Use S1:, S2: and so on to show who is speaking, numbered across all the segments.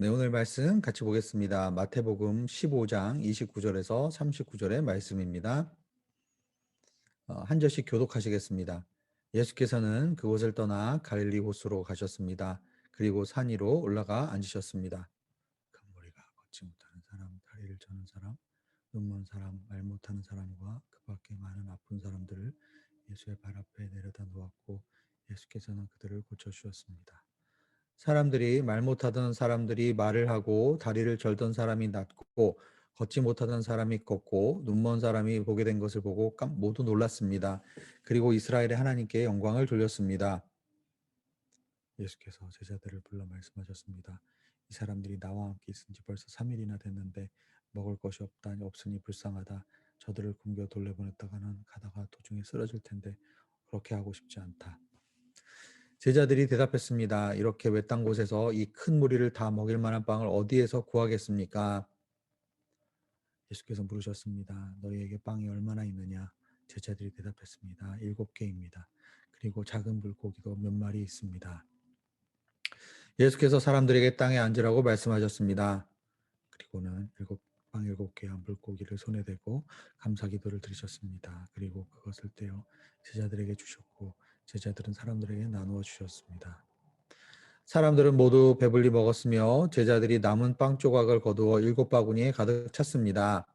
S1: 네, 오늘 말씀 같이 보겠습니다. 마태복음 15장 29절에서 39절의 말씀입니다. 어, 한 절씩 교독하시겠습니다. 예수께서는 그곳을 떠나 갈릴리 호수로 가셨습니다. 그리고 산 위로 올라가 앉으셨습니다. 큰 무리가 걷지 못하는 사람, 다리를 저는 사람, 눈먼 사람, 말 못하는 사람과 그 밖에 많은 아픈 사람들을 예수의 발 앞에 내려다 놓았고 예수께서는 그들을 고쳐주셨습니다. 사람들이 말 못하던 사람들이 말을 하고 다리를 절던 사람이 낫고 걷지 못하던 사람이 걷고 눈먼 사람이 보게 된 것을 보고 깜 모두 놀랐습니다. 그리고 이스라엘의 하나님께 영광을 돌렸습니다. 예수께서 제자들을 불러 말씀하셨습니다. 이 사람들이 나와 함께 있은 지 벌써 3일이나 됐는데 먹을 것이 없다니 없으니 불쌍하다. 저들을 굶겨 돌려보냈다가는 가다가 도중에 쓰러질 텐데 그렇게 하고 싶지 않다. 제자들이 대답했습니다. 이렇게 외딴 곳에서 이 큰 무리를 다 먹일 만한 빵을 어디에서 구하겠습니까? 예수께서 물으셨습니다. 너희에게 빵이 얼마나 있느냐? 제자들이 대답했습니다. 일곱 개입니다. 그리고 작은 물고기도 몇 마리 있습니다. 예수께서 사람들에게 땅에 앉으라고 말씀하셨습니다. 그리고는 일곱 빵 일곱 개와 물고기를 손에 대고 감사 기도를 드리셨습니다. 그리고 그것을 떼어 제자들에게 주셨고 제자들은 사람들에게 나누어 주셨습니다. 사람들은 모두 배불리 먹었으며 제자들이 남은 빵 조각을 거두어 일곱 바구니에 가득 찼습니다.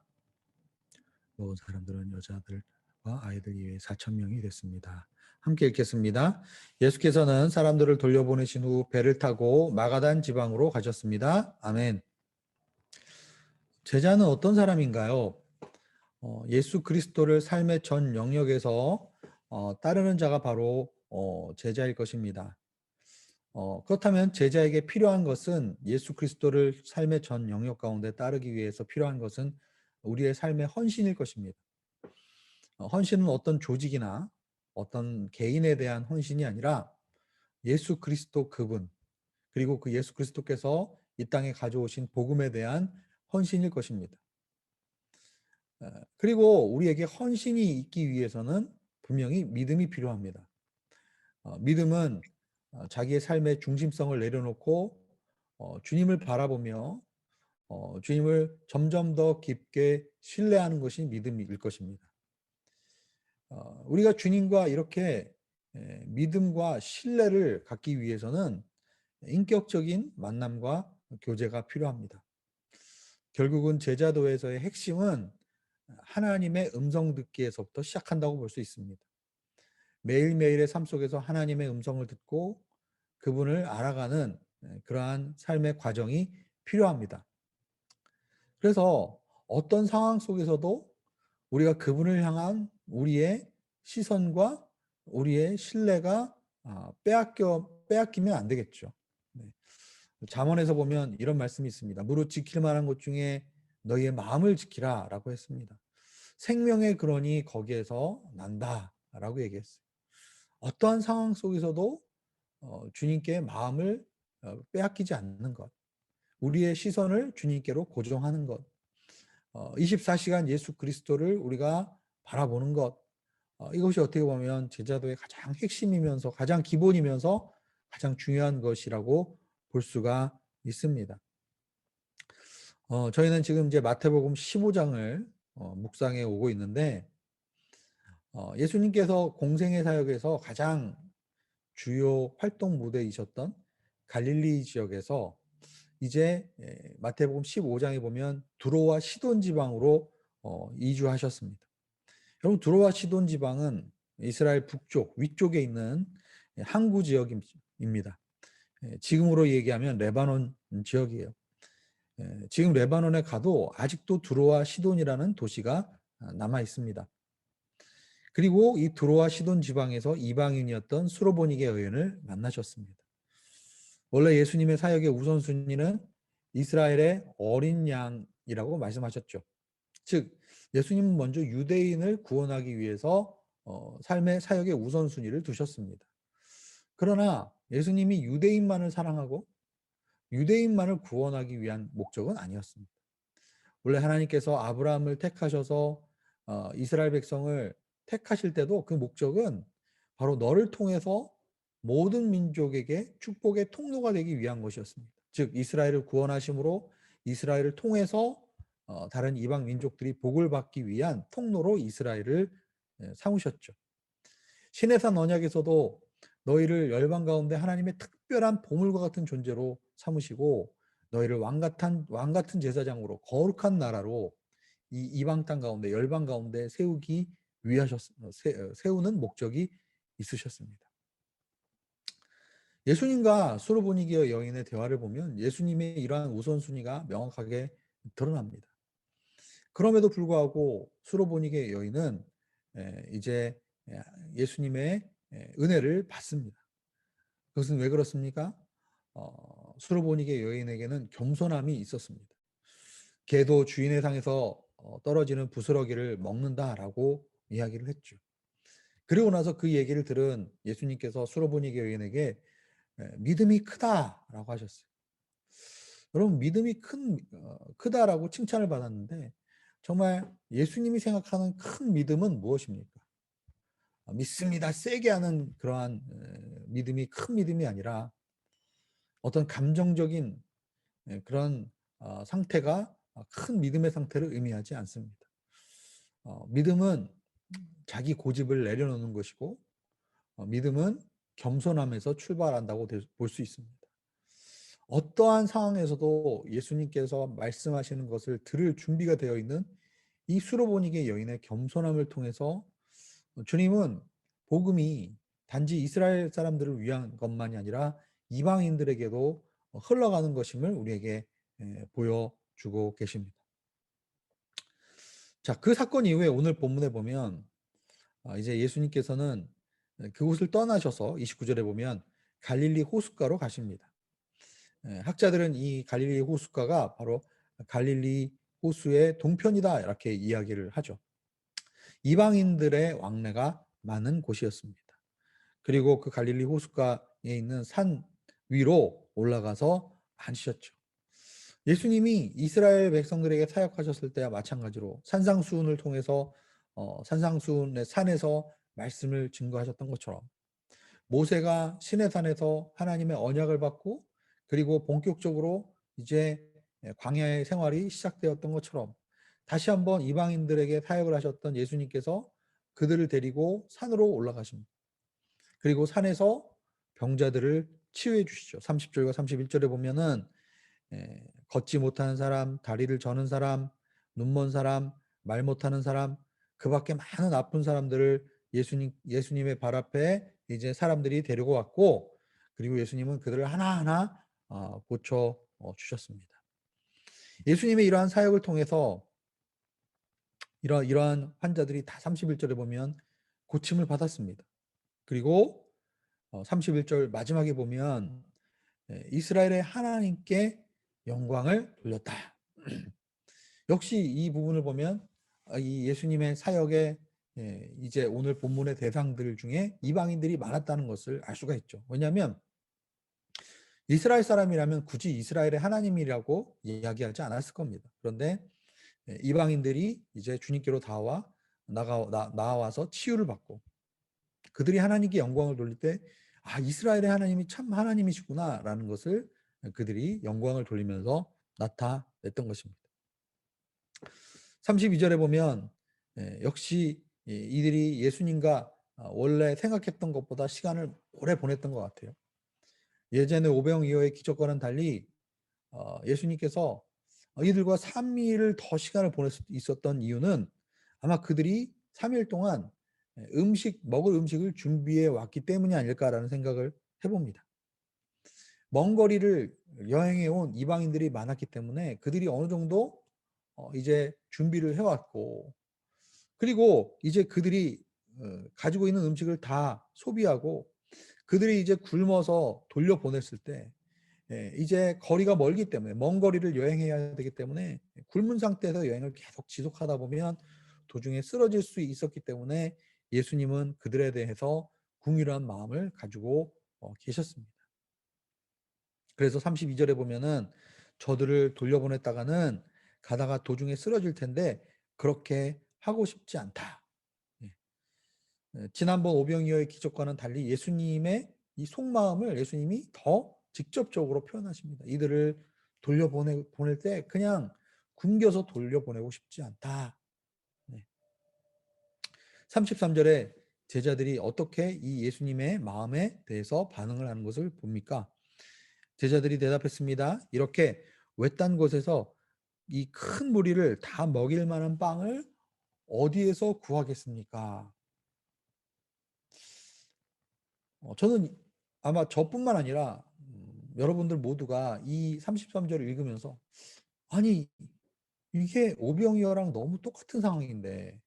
S1: 먹은 사람들은 여자들과 아이들 이외에 4천 명이 됐습니다. 함께 읽겠습니다. 예수께서는 사람들을 돌려보내신 후 배를 타고 마가단 지방으로 가셨습니다. 아멘. 제자는 어떤 사람인가요? 어, 예수 그리스도를 삶의 전 영역에서 어, 따르는 자가 바로 어, 제자일 것입니다. 어, 그렇다면 제자에게 필요한 것은 예수 그리스도를 삶의 전 영역 가운데 따르기 위해서 필요한 것은 우리의 삶의 헌신일 것입니다. 어, 헌신은 어떤 조직이나 어떤 개인에 대한 헌신이 아니라 예수 그리스도 그분 그리고 그 예수 그리스도께서 이 땅에 가져오신 복음에 대한 헌신일 것입니다. 그리고 우리에게 헌신이 있기 위해서는 분명히 믿음이 필요합니다. 어, 믿음은 어, 자기의 삶의 중심성을 내려놓고 어, 주님을 바라보며 어, 주님을 점점 더 깊게 신뢰하는 것이 믿음일 것입니다. 어, 우리가 주님과 이렇게 에, 믿음과 신뢰를 갖기 위해서는 인격적인 만남과 교제가 필요합니다. 결국은 제자도에서의 핵심은 하나님의 음성 듣기에서부터 시작한다고 볼 수 있습니다. 매일매일의 삶 속에서 하나님의 음성을 듣고 그분을 알아가는 그러한 삶의 과정이 필요합니다. 그래서 어떤 상황 속에서도 우리가 그분을 향한 우리의 시선과 우리의 신뢰가 아, 빼앗겨 빼앗기면 안 되겠죠. 잠언에서 보면 이런 말씀이 있습니다. 무릇 지킬 만한 것 중에 너희의 마음을 지키라 라고 했습니다. 생명의 근원이 거기에서 난다 라고 얘기했어요. 어떠한 상황 속에서도 어, 주님께 마음을 어, 빼앗기지 않는 것, 우리의 시선을 주님께로 고정하는 것, 어, 24시간 예수 그리스도를 우리가 바라보는 것, 어, 이것이 어떻게 보면 제자도의 가장 핵심이면서 가장 기본이면서 가장 중요한 것이라고 볼 수가 있습니다. 어, 저희는 지금 이제 마태복음 15장을 어, 묵상해 오고 있는데 어, 예수님께서 공생의 사역에서 가장 주요 활동 무대이셨던 갈릴리 지역에서 이제 예, 마태복음 15장에 보면 두로와 시돈 지방으로 어, 이주하셨습니다. 여러분 두로와 시돈 지방은 이스라엘 북쪽 위쪽에 있는 항구 지역입니다. 예, 지금으로 얘기하면 레바논 지역이에요. 예, 지금 레바논에 가도 아직도 두로와 시돈이라는 도시가 아, 남아 있습니다. 그리고 이 두로와 시돈 지방에서 이방인이었던 수로보니게 여인을 만나셨습니다. 원래 예수님의 사역의 우선순위는 이스라엘의 어린 양이라고 말씀하셨죠. 즉 예수님은 먼저 유대인을 구원하기 위해서 어, 삶의 사역의 우선순위를 두셨습니다. 그러나 예수님이 유대인만을 사랑하고 유대인만을 구원하기 위한 목적은 아니었습니다. 원래 하나님께서 아브라함을 택하셔서 어, 이스라엘 백성을 택하실 때도 그 목적은 바로 너를 통해서 모든 민족에게 축복의 통로가 되기 위한 것이었습니다. 즉 이스라엘을 구원하심으로 이스라엘을 통해서 어, 다른 이방 민족들이 복을 받기 위한 통로로 이스라엘을 예, 삼으셨죠. 신해산 언약에서도 너희를 열방 가운데 하나님의 특 별한 보물과 같은 존재로 삼으시고 너희를 왕 같은 왕 같은 제사장으로 거룩한 나라로 이 이방 땅 가운데 열방 가운데 세우기 위하셨 세, 세우는 목적이 있으셨습니다. 예수님과 수로보니기의 여인의 대화를 보면 예수님의 이러한 우선순위가 명확하게 드러납니다. 그럼에도 불구하고 수로보니기의 여인은 이제 예수님의 은혜를 받습니다. 그것은 왜 그렇습니까? 어, 수로보니게 여인에게는 겸손함이 있었습니다. 개도 주인의 상에서 어, 떨어지는 부스러기를 먹는다라고 이야기를 했죠. 그리고 나서 그 얘기를 들은 예수님께서 수로보니게 여인에게 믿음이 크다라고 하셨어요. 여러분 믿음이 큰 어, 크다라고 칭찬을 받았는데 정말 예수님이 생각하는 큰 믿음은 무엇입니까? 아, 믿습니다. 세게 하는 그러한 믿음이 큰 믿음이 아니라 어떤 감정적인 그런 어, 상태가 큰 믿음의 상태를 의미하지 않습니다. 어, 믿음은 자기 고집을 내려놓는 것이고 어, 믿음은 겸손함에서 출발한다고 볼 수 있습니다. 어떠한 상황에서도 예수님께서 말씀하시는 것을 들을 준비가 되어 있는 이 수로보니게 여인의 겸손함을 통해서 주님은 복음이 단지 이스라엘 사람들을 위한 것만이 아니라 이방인들에게도 흘러가는 것임을 우리에게 보여주고 계십니다. 자, 그 사건 이후에 오늘 본문에 보면 아, 이제 예수님께서는 그곳을 떠나셔서 29절에 보면 갈릴리 호숫가로 가십니다. 학자들은 이 갈릴리 호숫가가 바로 갈릴리 호수의 동편이다 이렇게 이야기를 하죠. 이방인들의 왕래가 많은 곳이었습니다. 그리고 그 갈릴리 호숫가에 있는 산 위로 올라가서 앉으셨죠. 예수님이 이스라엘 백성들에게 사역하셨을 때와 마찬가지로 산상수훈을 통해서 어, 산상수훈의 산에서 말씀을 증거하셨던 것처럼 모세가 시내산에서 하나님의 언약을 받고 그리고 본격적으로 이제 광야의 생활이 시작되었던 것처럼 다시 한번 이방인들에게 사역을 하셨던 예수님께서 그들을 데리고 산으로 올라가십니다. 그리고 산에서 병자들을 치유해 주시죠. 30절과 31절에 보면은 예, 걷지 못하는 사람, 다리를 저는 사람, 눈먼 사람, 말 못하는 사람, 그 밖에 많은 아픈 사람들을 예수님, 예수님의 발 앞에 이제 사람들이 데리고 왔고, 그리고 예수님은 그들을 하나하나 어, 고쳐 어, 주셨습니다. 예수님의 이러한 사역을 통해서 이러, 이러한 환자들이 다 31절에 보면 고침을 받았습니다. 그리고 31절 어, 마지막에 보면 예, 이스라엘의 하나님께 영광을 돌렸다. 역시 이 부분을 보면 아, 이 예수님의 사역에 예, 이제 오늘 본문의 대상들 중에 이방인들이 많았다는 것을 알 수가 있죠. 왜냐하면 이스라엘 사람이라면 굳이 이스라엘의 하나님이라고 이야기하지 않았을 겁니다. 그런데 예, 이방인들이 이제 주님께로 다와 나가 나, 나와서 치유를 받고 그들이 하나님께 영광을 돌릴 때 아, 이스라엘의 하나님이 참 하나님이시구나라는 것을 그들이 영광을 돌리면서 나타냈던 것입니다. 32절에 보면 예, 역시 이들이 예수님과 아, 원래 생각했던 것보다 시간을 오래 보냈던 것 같아요. 예전에 오병이어의 기적과는 달리 어, 예수님께서 이들과 3일을 더 시간을 보낼 수 있었던 이유는 아마 그들이 3일 동안 예, 음식 먹을 음식을 준비해 왔기 때문이 아닐까라는 생각을 해봅니다. 먼 거리를 여행해 온 이방인들이 많았기 때문에 그들이 어느 정도 어, 이제 준비를 해왔고 그리고 이제 그들이 어, 가지고 있는 음식을 다 소비하고 그들이 이제 굶어서 돌려보냈을 때 예, 이제 거리가 멀기 때문에 먼 거리를 여행해야 되기 때문에 굶은 상태에서 여행을 계속 지속하다 보면 도중에 쓰러질 수 있었기 때문에 예수님은 그들에 대해서 궁유한 마음을 가지고 어, 계셨습니다. 그래서 32절에 보면은 저들을 돌려보냈다가는 가다가 도중에 쓰러질 텐데 그렇게 하고 싶지 않다. 예. 예, 지난번 오병이어의 기적과는 달리 예수님의 이 속마음을 예수님이 더 직접적으로 표현하십니다. 이들을 돌려보내 보낼 때 그냥 굶겨서 돌려보내고 싶지 않다. 네. 33절에 제자들이 어떻게 이 예수님의 마음에 대해서 반응을 하는 것을 봅니까? 제자들이 대답했습니다. 이렇게 외딴 곳에서 이 큰 무리를 다 먹일 만한 빵을 어디에서 구하겠습니까? 어, 저는 아마 저뿐만 아니라 음, 여러분들 모두가 이 33절을 읽으면서 아니 이게 오병이어랑 너무 똑같은 상황인데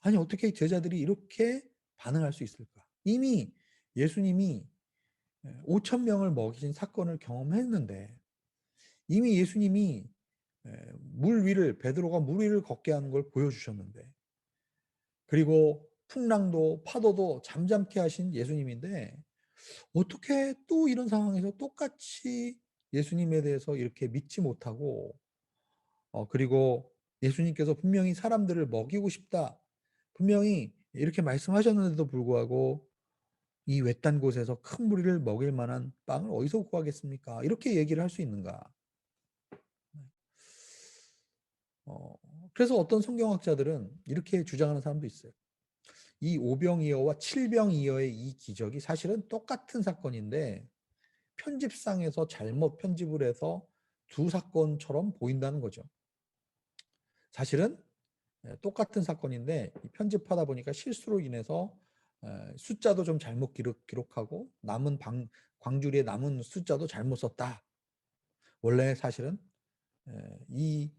S1: 아니 어떻게 제자들이 이렇게 반응할 수 있을까? 이미 예수님이 5천 명을 먹이신 사건을 경험했는데 이미 예수님이 물 위를 베드로가 물 위를 걷게 하는 걸 보여주셨는데 그리고 풍랑도 파도도 잠잠케 하신 예수님인데 어떻게 또 이런 상황에서 똑같이 예수님에 대해서 이렇게 믿지 못하고 어 그리고 예수님께서 분명히 사람들을 먹이고 싶다 분명히 이렇게 말씀하셨는데도 불구하고 이 외딴 곳에서 큰 무리를 먹일 만한 빵을 어디서 구하겠습니까? 이렇게 얘기를 할 수 있는가? 어, 그래서 어떤 성경학자들은 이렇게 주장하는 사람도 있어요. 이 오병이어와 칠병이어의 이 기적이 사실은 똑같은 사건인데 편집상에서 잘못 편집을 해서 두 사건처럼 보인다는 거죠. 사실은 예, 똑같은 사건인데 편집하다 보니까 실수로 인해서 숫자도 좀 잘못 기록, 기록하고 남은 방, 광주리에 남은 숫자도 잘못 썼다. 원래 사실은 이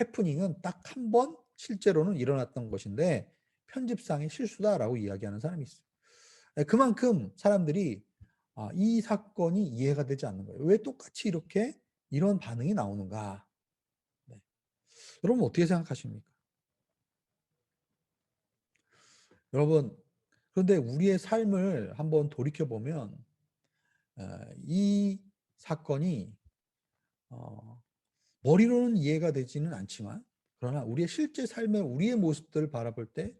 S1: 해프닝은 딱 한 번 실제로는 일어났던 것인데 편집상의 실수다라고 이야기하는 사람이 있어요. 그만큼 사람들이 아, 이 사건이 이해가 되지 않는 거예요. 왜 똑같이 이렇게 이런 반응이 나오는가? 네. 여러분 어떻게 생각하십니까? 여러분 그런데 우리의 삶을 한번 돌이켜 보면 이 사건이 어, 머리로는 이해가 되지는 않지만 그러나 우리의 실제 삶의 우리의 모습들을 바라볼 때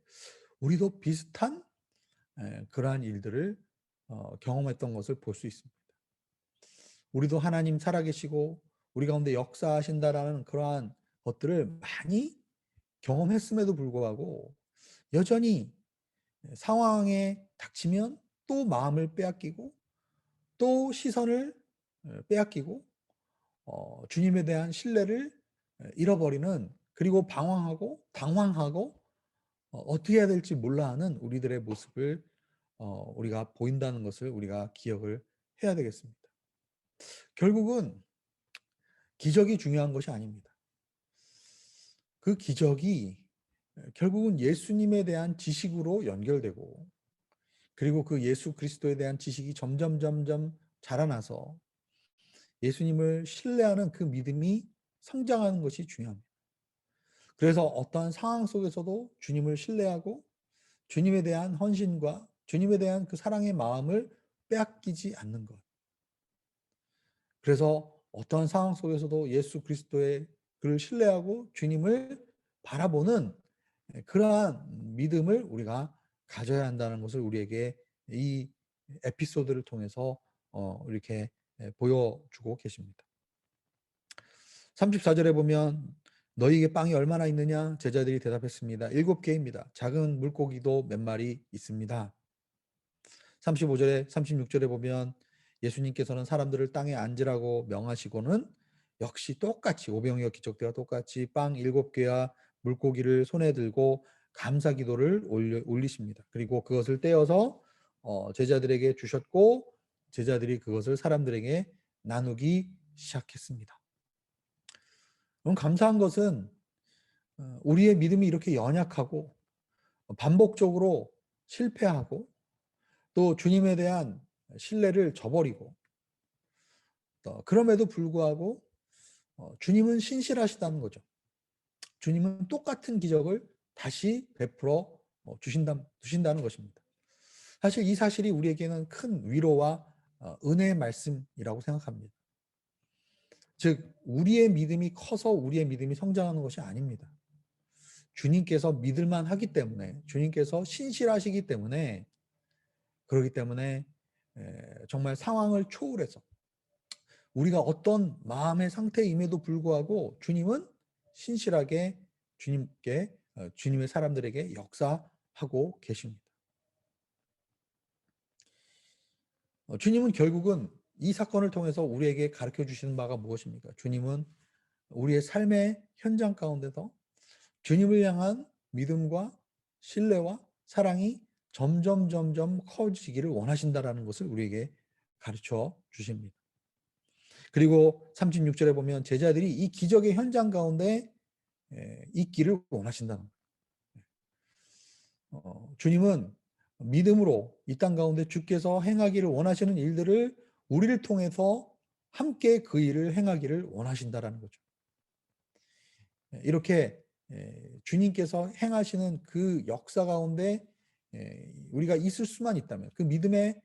S1: 우리도 비슷한 그러한 일들을 어, 경험했던 것을 볼 수 있습니다. 우리도 하나님 살아계시고 우리 가운데 역사하신다라는 그러한 것들을 많이 경험했음에도 불구하고 여전히 상황에 닥치면 또 마음을 빼앗기고 또 시선을 빼앗기고 어, 주님에 대한 신뢰를 잃어버리는 그리고 방황하고 당황하고 어, 떻게 해야 될지 몰라 하는 우리들의 모습을 어, 우리가 보인다는 것을 우리가 기억을 해야 되겠습니다. 결국은 기적이 중요한 것이 아닙니다. 그 기적이 결국은 예수님에 대한 지식으로 연결되고 그리고 그 예수 그리스도에 대한 지식이 점점 점점 자라나서 예수님을 신뢰하는 그 믿음이 성장하는 것이 중요합니다. 그래서 어떠한 상황 속에서도 주님을 신뢰하고 주님에 대한 헌신과 주님에 대한 그 사랑의 마음을 빼앗기지 않는 것. 그래서 어떠한 상황 속에서도 예수 그리스도의 그를 신뢰하고 주님을 바라보는 그러한 믿음을 우리가 가져야 한다는 것을 우리에게 이 에피소드를 통해서 어, 이렇게 보여주고 계십니다. 34절에 보면 너희에게 빵이 얼마나 있느냐? 제자들이 대답했습니다. 일곱 개입니다. 작은 물고기도 몇 마리 있습니다. 35절에 36절에 보면 예수님께서는 사람들을 땅에 앉으라고 명하시고는 역시 똑같이 오병이어 기적대와 똑같이 빵 일곱 개와 물고기를 손에 들고 감사 기도를 올려, 올리십니다. 그리고 그것을 떼어서 어, 제자들에게 주셨고 제자들이 그것을 사람들에게 나누기 시작했습니다. 그럼 감사한 것은 어, 우리의 믿음이 이렇게 연약하고 반복적으로 실패하고 또 주님에 대한 신뢰를 저버리고 그럼에도 불구하고 어, 주님은 신실하시다는 거죠. 주님은 똑같은 기적을 다시 베풀어 어, 주신다, 주신다는 것입니다. 사실 이 사실이 우리에게는 큰 위로와 어, 은혜의 말씀이라고 생각합니다. 즉 우리의 믿음이 커서 우리의 믿음이 성장하는 것이 아닙니다. 주님께서 믿을만 하기 때문에 주님께서 신실하시기 때문에 그렇기 때문에 정말 상황을 초월해서 우리가 어떤 마음의 상태임에도 불구하고 주님은 신실하게 주님께 어, 주님의 사람들에게 역사하고 계십니다. 어, 주님은 결국은 이 사건을 통해서 우리에게 가르쳐 주시는 바가 무엇입니까? 주님은 우리의 삶의 현장 가운데서 주님을 향한 믿음과 신뢰와 사랑이 점점 점점 커지기를 원하신다라는 것을 우리에게 가르쳐 주십니다. 그리고 36절에 보면 제자들이 이 기적의 현장 가운데 있기를 원하신다는 거예요. 어, 주님은 믿음으로 이 땅 가운데 주께서 행하기를 원하시는 일들을 우리를 통해서 함께 그 일을 행하기를 원하신다라는 거죠. 이렇게 주님께서 행하시는 그 역사 가운데 우리가 있을 수만 있다면 그 믿음의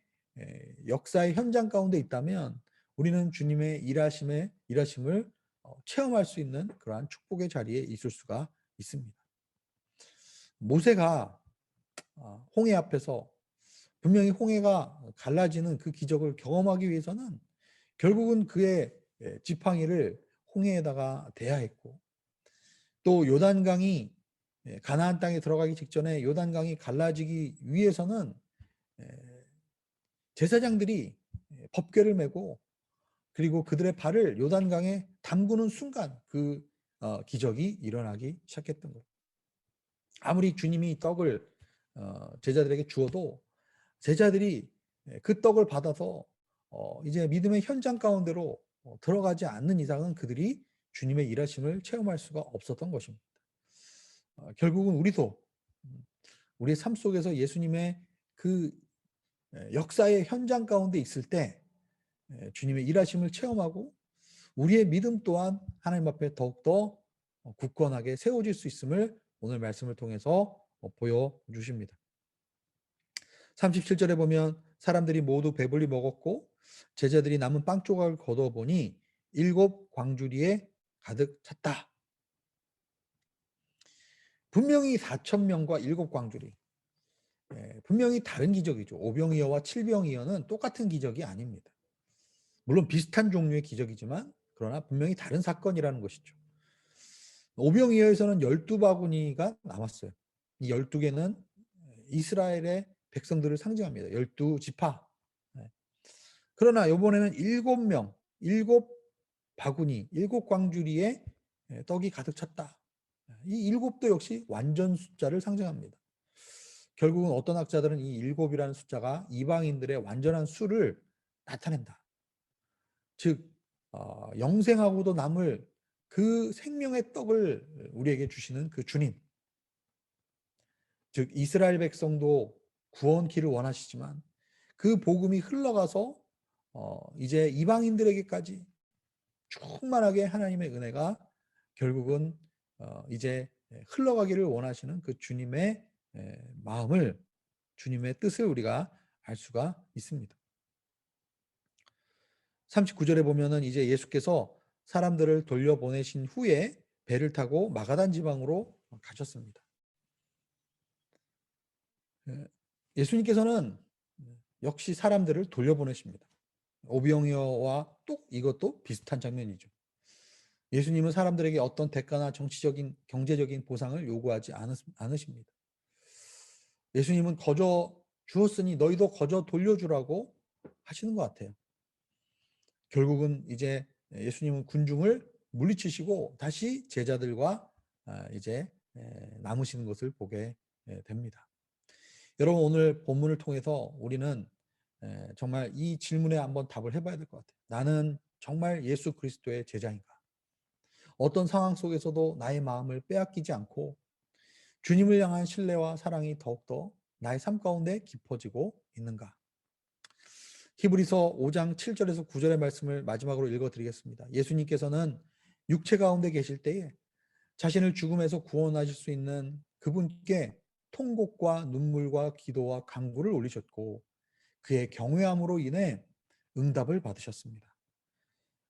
S1: 역사의 현장 가운데 있다면 우리는 주님의 일하심의 일하심을 어, 체험할 수 있는 그러한 축복의 자리에 있을 수가 있습니다. 모세가 아, 홍해 앞에서 분명히 홍해가 갈라지는 그 기적을 경험하기 위해서는 결국은 그의 지팡이를 홍해에다가 대야 했고 또 요단강이 가나안 땅에 들어가기 직전에 요단강이 갈라지기 위해서는 제사장들이 법궤를 메고 그리고 그들의 발을 요단강에 담그는 순간 그 어, 기적이 일어나기 시작했던 거예요. 아무리 주님이 떡을 어, 제자들에게 주어도 제자들이 그 떡을 받아서 어, 이제 믿음의 현장 가운데로 들어가지 않는 이상은 그들이 주님의 일하심을 체험할 수가 없었던 것입니다. 결국은 우리도 음, 우리의 삶 속에서 예수님의 그 역사의 현장 가운데 있을 때 주님의 일하심을 체험하고 우리의 믿음 또한 하나님 앞에 더욱더 어, 굳건하게 세워질 수 있음을 오늘 말씀을 통해서 어, 보여주십니다. 37절에 보면 사람들이 모두 배불리 먹었고 제자들이 남은 빵 조각을 걷어보니 일곱 광주리에 가득 찼다. 분명히 4천 명과 일곱 광주리. 예, 분명히 다른 기적이죠. 오병이어와 칠병이어는 똑같은 기적이 아닙니다. 물론 비슷한 종류의 기적이지만 그러나 분명히 다른 사건이라는 것이죠. 오병이어에서는 12바구니가 남았어요. 이 12개는 이스라엘의 백성들을 상징합니다. 12지파. 그러나 이번에는 7명, 7바구니, 7광주리에 떡이 가득 찼다. 이 일곱도 역시 완전 숫자를 상징합니다. 결국은 어떤 학자들은 이 일곱이라는 숫자가 이방인들의 완전한 수를 나타낸다. 즉 어, 영생하고도 남을 그 생명의 떡을 우리에게 주시는 그 주님. 즉 이스라엘 백성도 구원키를 원하시지만 그 복음이 흘러가서 어, 이제 이방인들에게까지 충만하게 하나님의 은혜가 결국은 어, 이제 흘러가기를 원하시는 그 주님의 마음을 주님의 뜻을 우리가 알 수가 있습니다. 39절에 보면은 이제 예수께서 사람들을 돌려보내신 후에 배를 타고 마가단 지방으로 가셨습니다. 예, 예수님께서는 역시 사람들을 돌려보내십니다. 오병이어와 또 이것도 비슷한 장면이죠. 예수님은 사람들에게 어떤 대가나 정치적인 경제적인 보상을 요구하지 않으십니다. 예수님은 거저 주었으니 너희도 거저 돌려주라고 하시는 것 같아요. 결국은 이제 예수님은 군중을 물리치시고 다시 제자들과 아, 이제 남으시는 것을 보게 됩니다. 여러분 오늘 본문을 통해서 우리는 정말 이 질문에 한번 답을 해봐야 될 것 같아요. 나는 정말 예수 그리스도의 제자인가? 어떤 상황 속에서도 나의 마음을 빼앗기지 않고 주님을 향한 신뢰와 사랑이 더욱더 나의 삶 가운데 깊어지고 있는가? 히브리서 5장 7절에서 9절의 말씀을 마지막으로 읽어드리겠습니다. 예수님께서는 육체 가운데 계실 때에 자신을 죽음에서 구원하실 수 있는 그분께 통곡과 눈물과 기도와 간구를 올리셨고 그의 경외함으로 인해 응답을 받으셨습니다.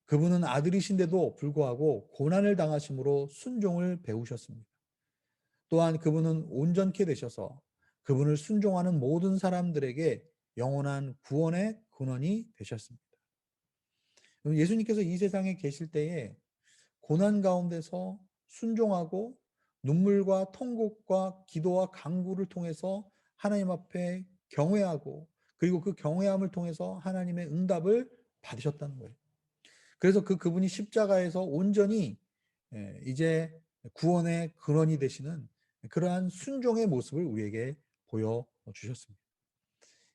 S1: 그분은 아들이신데도 불구하고 고난을 당하심으로 순종을 배우셨습니다. 또한 그분은 온전케 되셔서 그분을 순종하는 모든 사람들에게 영원한 구원의 근원이 되셨습니다. 예수님께서 이 세상에 계실 때에 고난 가운데서 순종하고 눈물과 통곡과 기도와 간구를 통해서 하나님 앞에 경외하고 그리고 그 경외함을 통해서 하나님의 응답을 받으셨다는 거예요. 그래서 그 그분이 십자가에서 온전히 예, 이제 구원의 근원이 되시는 그러한 순종의 모습을 우리에게 보여 주셨습니다.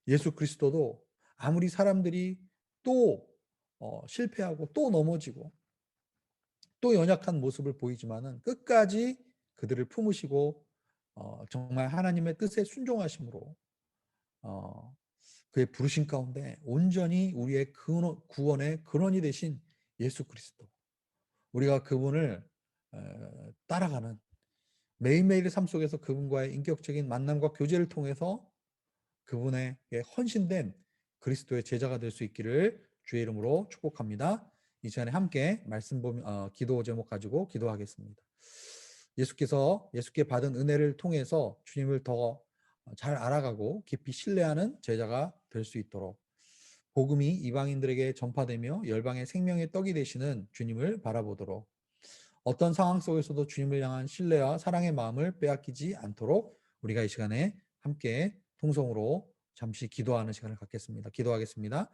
S1: 예수 그리스도도 아무리 사람들이 또 어, 실패하고 또 넘어지고 또 연약한 모습을 보이지만은 끝까지 그들을 품으시고 어, 정말 하나님의 뜻에 순종하심으로 어, 그의 부르신 가운데 온전히 우리의 근원, 구원의 근원이 되신 예수 그리스도 우리가 그분을 에, 따라가는 매일매일의 삶 속에서 그분과의 인격적인 만남과 교제를 통해서 그분의 헌신된 그리스도의 제자가 될 수 있기를 주의 이름으로 축복합니다. 이 시간에 함께 말씀 보면 어, 기도 제목 가지고 기도하겠습니다. 예수께서 예수께 받은 은혜를 통해서 주님을 더 잘 알아가고 깊이 신뢰하는 제자가 될 수 있도록 복음이 이방인들에게 전파되며 열방의 생명의 떡이 되시는 주님을 바라보도록 어떤 상황 속에서도 주님을 향한 신뢰와 사랑의 마음을 빼앗기지 않도록 우리가 이 시간에 함께 통성으로 잠시 기도하는 시간을 갖겠습니다. 기도하겠습니다.